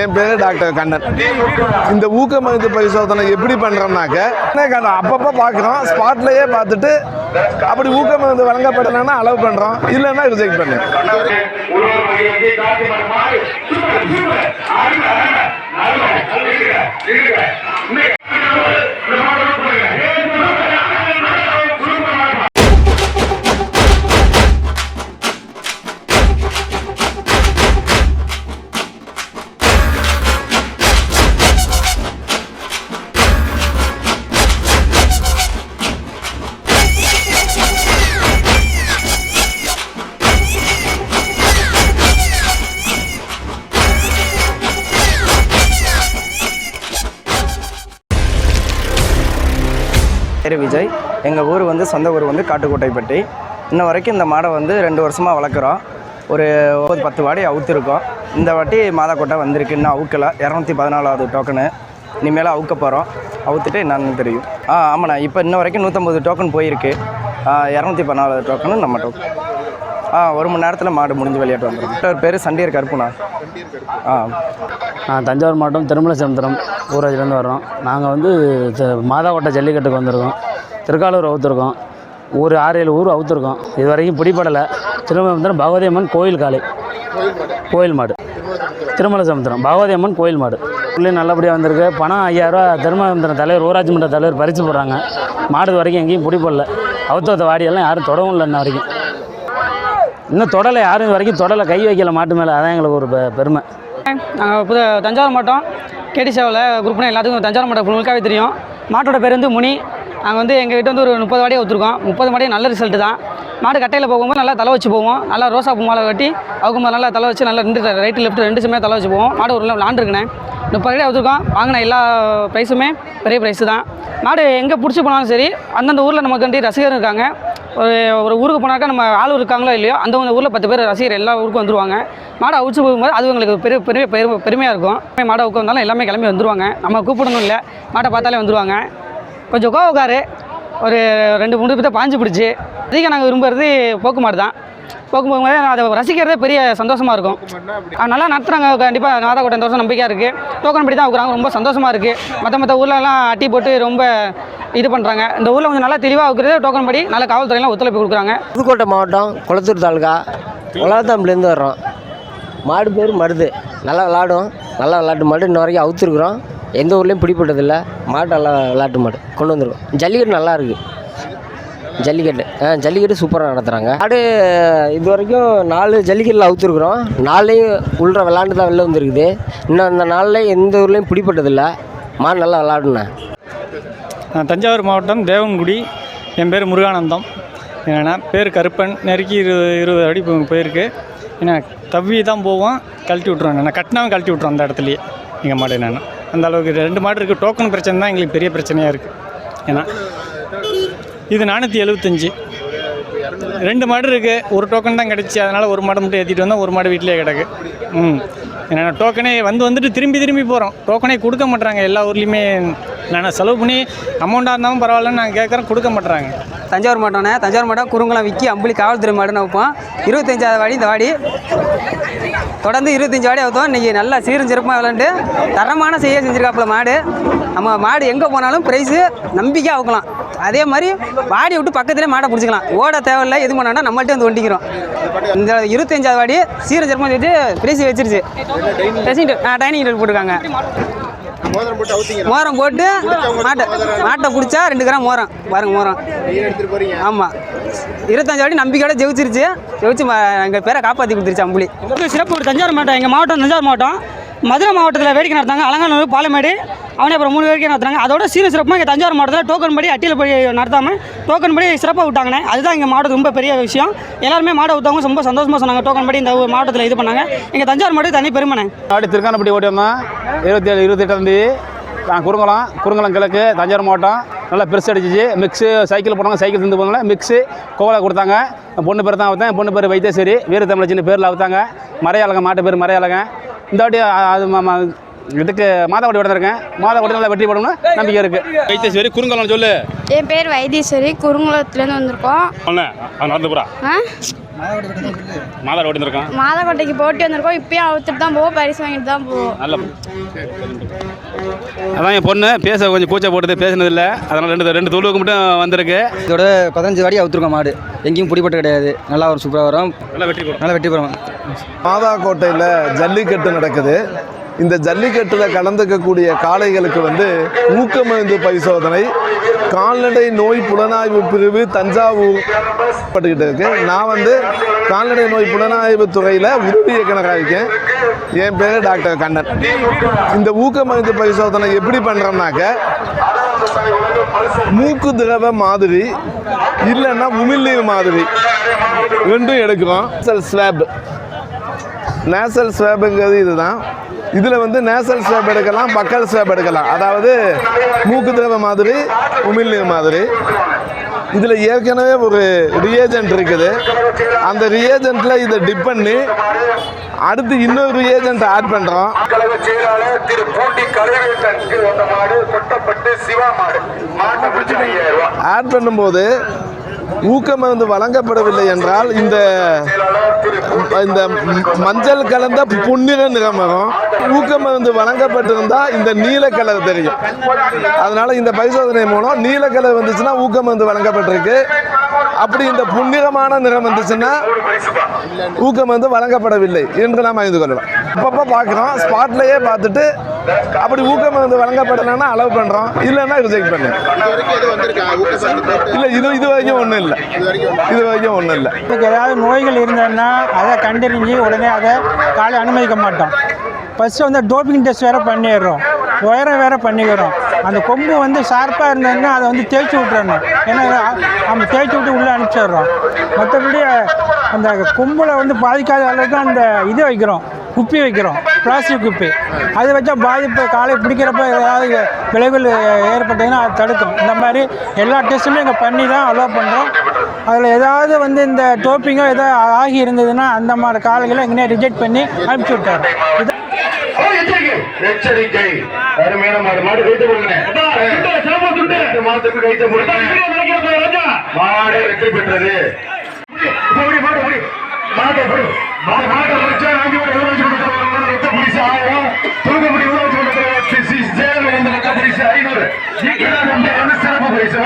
என் பேர் டாக்டர் கண்ணன். இந்த ஊக்க மருந்து பரிசோதனை எப்படி பண்ணுறோம்னாக்க அப்பப்போ பார்க்குறோம் ஸ்பாட்லேயே பார்த்துட்டு அப்படி ஊக்க மருந்து வழங்கப்படலைன்னா அளவு பண்ணுறோம் இல்லைன்னா ரிஜெக்ட் பண்ணு. பேர் விஜய். எங்கள் ஊர் வந்து சொந்த ஊர் வந்து காட்டுக்கோட்டைப்பட்டி. இன்ன வரைக்கும் இந்த மாடை வந்து ரெண்டு வருஷமாக வளர்க்குறோம். ஒரு ஒம்பது பத்து வாடி அவுத்துருக்கோம். இந்த வாட்டி மாதாக்கோட்டை வந்திருக்கு. இன்னும் அவுக்கலை. இரநூத்தி பதினாலாவது டோக்கனு இனிமேல் அவுக்க போகிறோம் அவுத்துட்டு என்னன்னு தெரியும். ஆ ஆமாண்ணா. இப்போ இன்ன வரைக்கும் நூற்றம்பது டோக்கன் போயிருக்கு. இரநூத்தி பதினாலாவது டோக்கனு நம்ம டோக்கன் ஆ ஒரு மணி நேரத்தில் மாடு முடிஞ்சு விளையாட்டு வந்துடும் டாக்டர் பேர் சண்டியர் கருப்புண்ணா. ஆ. நான் தஞ்சாவூர் மாவட்டம் திருமலசமுத்திரம் ஊராட்சிலேருந்து வர்றோம். நாங்கள் வந்து மாதாக்கோட்டை ஜல்லிக்கட்டுக்கு வந்திருக்கோம். திருக்காலூர் அவுத்துருக்கோம். ஊர் ஆறு ஏழு ஊர் அவுத்துருக்கோம். இது வரைக்கும் பிடிபடலை. திருமலசமுத்திரம் பகவதி அம்மன் கோயில் காலை கோயில் மாடு. திருமலசமுத்திரம் பகவதி அம்மன் கோயில் மாடு. உள்ளே நல்லபடியாக வந்திருக்கு. பணம் ஐயாயிரரூவா திருமலசமுத்திரம் தலைவர் ஊராட்சி மன்ற தலைவர் பறித்து போடுறாங்க. மாடு இது வரைக்கும் எங்கேயும் பிடிபடல. அவுத்த வாடியெல்லாம் யாரும் தொடவும் இல்லை இன்ன வரைக்கும். இன்னும் தொடலை யாரும் வரைக்கும் தொடலை. கை வைக்கல மாட்டு மேலே. அதான் எங்களுக்கு ஒரு பெருமை. நாங்கள் புது தஞ்சாவூர் மாவட்டம் கேடி சேவலை குரூப்னா எல்லாத்துக்கும் தஞ்சாவூர் மாவட்டம் முழுக்காவே தெரியும். மாட்டோட பேர் வந்து முனி. நாங்கள் வந்து எங்கள் கிட்ட வந்து ஒரு முப்பது வாடியை ஒத்துருக்கோம் முப்பது வாடியே நல்ல ரிசல்ட்டு தான். மாடு கட்டையில் போகும்போது நல்லா தலை வச்சு போவோம். நல்லா ரோசா பூ மாலை கட்டி அவங்க மேலே நல்லா தலை வச்சு நல்லா ரெண்டு ரைட்டு லெஃப்ட் ரெண்டு சமயம் தலை வச்சு போவோம். மாடு ஒரு விளாண்டுருக்கேன் முப்பது வாடியை ஊற்றுருக்கோம் வாங்கின எல்லா ப்ரைஸுமே பெரிய ப்ரைஸு தான். மாடு எங்கே பிடிச்சி போனாலும் சரி அந்தந்த ஊரில் நமக்கு வந்து ரசிகர் இருக்காங்க. ஒரு ஒரு ஊருக்கு போனாக்கா நம்ம ஆள் இருக்காங்களோ இல்லையோ அந்த ஒரு ஊரில் பத்து பேர் ரசிகர் எல்லா ஊருக்கும் வந்துருவாங்க. மாடை அவிச்சு போகும்போது அது எங்களுக்கு பெரிய பெரிய பெருமை பெருமையாக இருக்கும். மாடை உட்கா வந்தாலும் எல்லாமே கிளம்பி வந்துருவாங்க. நம்ம கூப்பிடணும் இல்லை மாட்டை பார்த்தாலே வந்துருவாங்க. கொஞ்சம் கோவக்காரு. ஒரு ரெண்டு மூணு பேர்த்த பாஞ்சு பிடிச்சி. அதிகம் நாங்கள் விரும்புறது போக்கு மாடு தான். போக்கு போகும்போது அதை ரசிக்கிறதே பெரிய சந்தோஷமாக இருக்கும். நல்லா நடத்துகிறாங்க கண்டிப்பாக நாதாக்கோட்டை இந்த வருஷம் நம்பிக்கையாக இருக்குது டோக்கன் படி தான் வைக்கிறாங்க ரொம்ப சந்தோஷமாக இருக்குது மற்ற மற்ற ஊர்லலாம் அட்டி போட்டு ரொம்ப இது பண்ணுறாங்க இந்த ஊரில் கொஞ்சம் நல்லா தெளிவாக இருக்கிறது டோக்கன் படி நல்ல காவல்துறையெல்லாம் ஒத்துழைப்பு கொடுக்குறாங்க. புதுக்கோட்டை மாவட்டம் குளத்தூர் தாலுகா உலகத்தாம்பிலேருந்து வர்றோம். மாடு பேர் மருது. நல்லா விளாடும் நல்லா விளாட்டு மாடு. இன்ன வரைக்கும் அவுத்துருக்குறோம். எந்த ஊர்லேயும் பிடிப்பட்டதில்ல மாடு நல்லா விளாட்டு மாடு. கொண்டு வந்துருக்கோம். ஜல்லிக்கட்டு நல்லா இருக்குது ஜல்லிக்கட்டு. ஆ ஜல்லிக்கட்டு சூப்பராக நடத்துகிறாங்க மாடு இது வரைக்கும் நாலு ஜல்லிக்கட்டில் அவுத்துருக்குறோம். நாளையும் உள்ள விளாண்டு தான் வெளில வந்துருக்குது. இன்னும் அந்த நாளில் எந்த ஊர்லேயும் பிடிப்பட்டதில்லை மாடு நல்லா விளாடுண்ணே. தஞ்சாவூர் மாவட்டம் தேவன்குடி. என் பேர் முருகானந்தம். என்னென்னா பேர் கருப்பன் நெருக்கி இருபது இருபது அடி போயிருக்கு. ஏன்னா தவ்வி தான் போவோம் கழட்டி விட்ருவோம் நான் கட்டினாவும் கழட்டி விட்ருவோம் அந்த இடத்துலையே எங்கள் மாடு என்னென்னா. அந்த அளவுக்கு ரெண்டு மாடு இருக்குது டோக்கன் பிரச்சனை தான் எங்களுக்கு பெரிய பிரச்சனையாக இருக்குது ஏன்னா இது நானூற்றி எழுபத்தஞ்சி ரெண்டு மாடு இருக்குது ஒரு டோக்கன் தான் கிடச்சி. அதனால் ஒரு மாடு மட்டும் ஏற்றிட்டு வந்தால் ஒரு மாடு வீட்டிலே கிடக்கு. ம். ஏன்னா டோக்கனே வந்து வந்துட்டு திரும்பி திரும்பி போகிறோம் டோக்கனே கொடுக்க மாட்டுறாங்க எல்லா ஊர்லேயுமே நான் செலவு பண்ணி அமௌண்ட்டாக இருந்தாலும் பரவாயில்லன்னு நான் கேட்குறேன் கொடுக்க மாட்டேறாங்க தஞ்சாவூர் மாவட்டம்ண்ணே தஞ்சாவூர் மாட்டம். குறுங்குளம் விற்கி அம்புலி காவல்துறை மாடுன்னு வைப்போம். இருபத்தஞ்சாவது வாடி இந்த வாடி. தொடர்ந்து இருபத்தஞ்சு வாடி அவுத்தோம் இன்றைக்கி நல்லா சீரும் சிறப்பாக விளாண்டு தரமான செய்ய செஞ்சுருக்காப்புல மாடு. நம்ம மாடு எங்கே போனாலும் ப்ரைஸு நம்பிக்கையாக அவுக்கலாம். அதே மாதிரி வாடி விட்டு பக்கத்துலேயே மாடை பிடிச்சிக்கலாம். ஓட தேவையில்ல எது பண்ணாண்டா நம்மள்ட்ட வந்து ஒண்டிக்கிறோம். இந்த இருபத்தஞ்சாவது வாடி சீரும் சிறப்பாக சொல்லிட்டு ப்ரைஸ் வச்சிருச்சு. ட்ரெஸ்ஸிங் டைனிங் டேபிள் போட்டிருக்காங்க. மோரம் போட்டு மாட்டை மாட்டை பிடிச்சா ரெண்டு கிராம் மோரம் பாருங்க மோரம் ஆமாம் இருபத்தஞ்சு வாடி நம்பிக்கையோட ஜெயிச்சிருச்சு. ஜெயிச்சு எங்கள் பேரை காப்பாற்றி கொடுத்துருச்சு அம்புலி. சிறப்பு ஒரு தஞ்சாவூர் மாவட்டம். எங்கள் மாவட்டம் தஞ்சாவூர் மாவட்டம். மதுரை மாவட்டத்தில் வேடிக்கை நடத்தாங்க அலங்காநல்லூர் பாலமேடு அவனே அப்புறம் மூணு வேடிக்கை நடத்துறாங்க. அதோட சீர சிறப்பாக இங்கே தஞ்சாவூர் மாவட்டத்தில் டோக்கன் படி அட்டியில் படி நடத்தாமல் டோக்கன் படி சிறப்பாக விட்டாங்கண்ணே. அதுதான் எங்கள் மாவட்டத்துக்கு ரொம்ப பெரிய விஷயம். எல்லாருமே மாடை விட்டவங்க ரொம்ப சந்தோஷமாக சொன்னாங்க. டோக்கன் படி இந்த மாவட்டத்தில் இது பண்ணாங்க. எங்கள் தஞ்சாவூர் மாவட்டம் தனி பெருமைண்ணே. ஆடி திருக்கானப்பட்டி ஓட்டி வந்தோம் இருபத்தேழு இருபத்தெட்டாம் தேதி நான் குறுங்குளம் குறுங்குளம் கிழக்கு தஞ்சாவூர் மாவட்டம். நல்லா பெருசு அடிச்சிச்சு. மிக்ஸு சைக்கிள் போனாங்க சைக்கிள் தந்து போனாங்க. மிக்ஸு கோவலை கொடுத்தாங்க. பொண்ணு பேர் தான் அவுத்தேன். பொண்ணு பேர் வைத்தேஸ்வரி. வீர தமிழச்சின்னு பேரில் அவுத்தாங்க. மறையாளங்க மாட்டு பேர் மறையாளங்க. இந்த வாட்டி அது இதுக்கு மாதாவட்டி வந்திருக்கேன் மாதாவட்டி நல்லா வெற்றி போடணும்னு நம்பிக்கை இருக்குது வைத்தேஸ்வரி குறுங்குளம் சொல்லு. என் பேர் வைத்தீஸ்வரி. குறுங்குளத்துலேருந்து வந்திருக்கோம். நடந்து போகிறா மாதா ஓடிந்திருக்கோம் மாதக்கோட்டைக்கு போட்டி வந்திருக்கோம். இப்பயும் அவுத்துட்டு தான் போவோம் பரிசு வாங்கிட்டு தான் போவோம் நல்ல அதான் என் பொண்ணு பேச கொஞ்சம் கூச்ச போட்டது பேசினதில்ல. அதனால் ரெண்டு ரெண்டு தொழுவுக்கு மட்டும் வந்திருக்கு. இதோட பதினஞ்சு வாடி அவுத்துருக்கோம் மாடு. எங்கேயும் பிடிப்பட்டு கிடையாது. நல்லா வரும் சூப்பராக வரும். நல்லா வெற்றி நல்லா வெட்டி போகிறோம் மாதா கோட்டையில் ஜல்லிக்கட்டு நடக்குது. இந்த ஜல்லிக்கட்டில் கலந்துக்கக்கூடிய காளைகளுக்கு வந்து ஊக்கமருந்து பரிசோதனை கால்நடை நோய் புலனாய்வு பிரிவு தஞ்சாவூர் பட்டுக்கிட்டு இருக்கு. நான் வந்து கால்நடை நோய் புலனாய்வு துறையில் உதவி இயக்குனராக இருக்கேன். என் பேர் டாக்டர் கண்ணன். இந்த ஊக்க மருந்து பரிசோதனை எப்படி பண்ணுறோம்னாக்க மூக்கு திரவ மாதிரி இல்லைன்னா உமிழ்நீர் மாதிரி ரெண்டும் எடுக்கிறோம். ஸ்வாப் நேசல் ஸ்வாபுங்கிறது இதுதான். இதில் வந்து நேசல் ஸ்வாப் எடுக்கலாம் பக்கல் ஸ்வாப் எடுக்கலாம். அதாவது மூக்கு திரவ மாதிரி உமிழ்நீர் மாதிரி. இதில் ஏற்கனவே ஒரு ரியேஜென்ட் இருக்குது. அந்த ரியேஜென்ட்டில் இதை டிப் பண்ணி அடுத்து இன்னொரு ரியேஜென்ட் ஆட் பண்ணுறோம் ஆட் பண்ணும்போது ஊக்கம் வந்து வழங்கப்படவில்லை என்றால் இந்த இந்த மஞ்சள் கலந்த புன்னிற நிறம் வரும் ஊக்கமருந்து வழங்கப்பட்டிருந்தா இந்த நீல கலர் தெரியும். அதனால இந்த பரிசோதனை மூலம் நீல கலர் வந்துச்சுன்னா ஊக்கமருந்து வழங்கப்பட்டிருக்கு. அப்படி இந்த புன்னிறமான நிறம் வந்துச்சுன்னா ஊக்கமருந்து வழங்கப்படவில்லை என்று நாம் அறிந்து கொள்ளலாம். அப்பப்போ பார்க்குறோம். ஸ்பாட்லேயே பார்த்துட்டு அப்படி ஊக்கமருந்து வழங்கப்படலைன்னா அலோவ் பண்ணுறோம் இல்லைன்னா ரிஜெக்ட் பண்ணுறோம் இல்லை இது இது வரைக்கும் ஒன்றும் இல்லை. இது வரைக்கும் ஒன்றும் இல்லை. இப்போ ஏதாவது நோய்கள் இருந்ததுன்னா அதை கண்டறிஞ்சு உடனே அதை காலை அனுமதிக்க மாட்டோம். ஃபஸ்ட்டு வந்து டோப்பிங் டெஸ்ட் வேறு பண்ணிடுறோம். உயரம் வேறு பண்ணிக்கிறோம். அந்த கொம்பு வந்து ஷார்ப்பாக இருந்ததுன்னா அதை வந்து தேய்ச்சி விட்டுறணும். ஏன்னா நம்ம தேய்ச்சி விட்டு உள்ளே அனுப்பிச்சிடுறோம். மற்றபடி அந்த கொம்பில் வந்து பாதிக்காத அளவுக்கு அந்த இது வைக்கிறோம். குப்பி வைக்கிறோம். பிளாஸ்டிக் குப்பி. அது வச்சா பாதிப்பு காலை பிடிக்கிறப்ப ஏதாவது விளைவுகள் ஏற்பட்டதுன்னா அது தடுக்கும். இந்த மாதிரி எல்லா டெஸ்ட்டுமே இங்கே பண்ணி தான் அலோவ் பண்ணுறோம் அதில் ஏதாவது வந்து இந்த டோப்பிங்கோ ஏதாவது ஆகி இருந்ததுன்னா அந்த மாதிரி காலைகளை எங்கேயே ரிஜெக்ட் பண்ணி அனுப்பிச்சி விட்டார். இது எச்சரிக்கை. அருமையான மாடு. மாடு கொடுங்க. கொடுங்க. மாடு வெற்றி பெற்றது. மாட்டை போடு. மா- மாட்டை முடிச்சா அஞ்சு மணி ஊற வச்சு கொடுத்துருவாங்க. ரத்த புலிசு ஆயிரம். தூத்துக்குடி ஊற வச்சு கொடுத்துருவாங்க. சி- சி- சேலம் வந்து ரத்த புலிசு ஐநூறு. இங்கெல்லாம் வந்து வந்து சிறப்பு பரிசு.